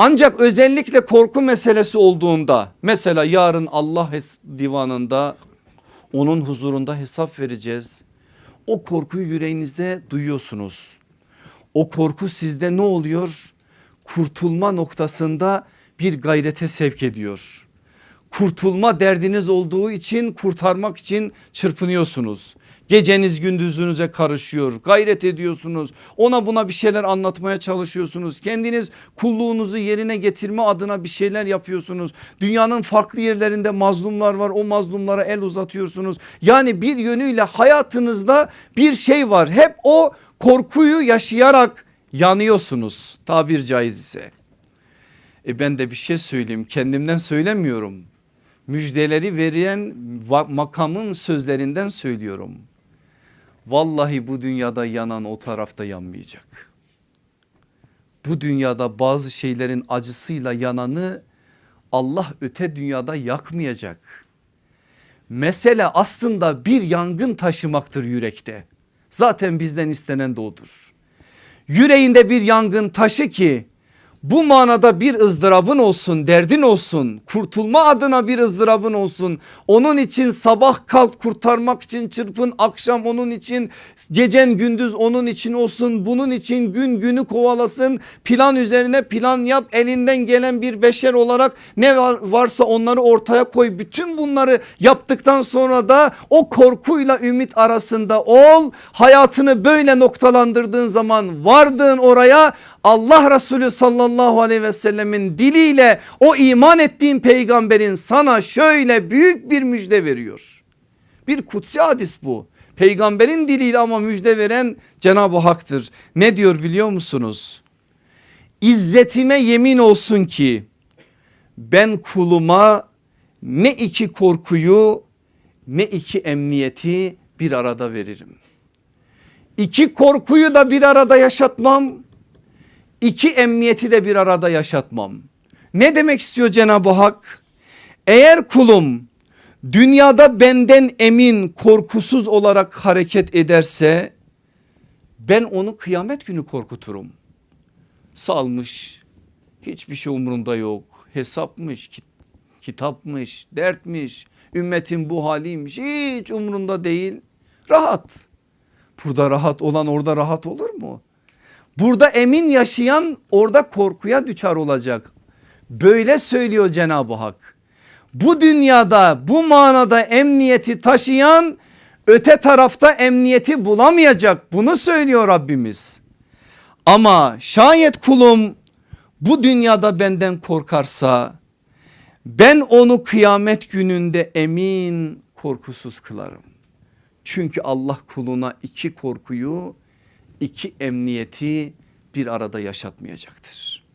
Ancak özellikle korku meselesi olduğunda mesela yarın Allah divanında onun huzurunda hesap vereceğiz. O korkuyu yüreğinizde duyuyorsunuz. O korku sizde ne oluyor? Kurtulma noktasında bir gayrete sevk ediyor. Kurtulma derdiniz olduğu için kurtarmak için çırpınıyorsunuz. Geceniz gündüzünüze karışıyor gayret ediyorsunuz. Ona buna bir şeyler anlatmaya çalışıyorsunuz. Kendiniz kulluğunuzu yerine getirme adına bir şeyler yapıyorsunuz. Dünyanın farklı yerlerinde mazlumlar var o mazlumlara el uzatıyorsunuz. Yani bir yönüyle hayatınızda bir şey var. Hep o korkuyu yaşayarak yanıyorsunuz tabir caizse e ben de bir şey söyleyeyim kendimden söylemiyorum müjdeleri veren makamın sözlerinden söylüyorum. Vallahi bu dünyada yanan o tarafta yanmayacak. Bu dünyada bazı şeylerin acısıyla yananı Allah öte dünyada yakmayacak. Mesele aslında bir yangın taşımaktır yürekte. Zaten bizden istenen de odur. Yüreğinde bir yangın taşı ki bu manada bir ızdırabın olsun derdin olsun kurtulma adına bir ızdırabın olsun. Onun için sabah kalk kurtarmak için çırpın akşam onun için gecen gündüz onun için olsun. Bunun için gün günü kovalasın. Plan üzerine plan yap. Elinden gelen bir beşer olarak ne var, varsa onları ortaya koy. Bütün bunları yaptıktan sonra da o korkuyla ümit arasında ol. Hayatını böyle noktalandırdığın zaman vardığın oraya Allah Resulü sallallahu aleyhi ve sellemin diliyle o iman ettiğin peygamberin sana şöyle büyük bir müjde veriyor. Bir kutsi hadis bu. Peygamberin diliyle ama müjde veren Cenab-ı Hak'tır. Ne diyor biliyor musunuz? İzzetime yemin olsun ki ben kuluma ne iki korkuyu ne iki emniyeti bir arada veririm. İki korkuyu da bir arada yaşatmam iki emniyeti de bir arada yaşatmam. Ne demek istiyor Cenab-ı Hak? Eğer kulum dünyada benden emin korkusuz olarak hareket ederse ben onu kıyamet günü korkuturum. Salmış hiçbir şey umurunda yok hesapmış kit- kitapmış dertmiş ümmetin bu haliymiş hiç umurunda değil rahat. Burada rahat olan orada rahat olur mu? Burada emin yaşayan orada korkuya düçar olacak. Böyle söylüyor Cenab-ı Hak. Bu dünyada bu manada emniyeti taşıyan öte tarafta emniyeti bulamayacak. Bunu söylüyor Rabbimiz. Ama şayet kulum bu dünyada benden korkarsa ben onu kıyamet gününde emin korkusuz kılarım. Çünkü Allah kuluna iki korkuyu iki emniyeti bir arada yaşatmayacaktır.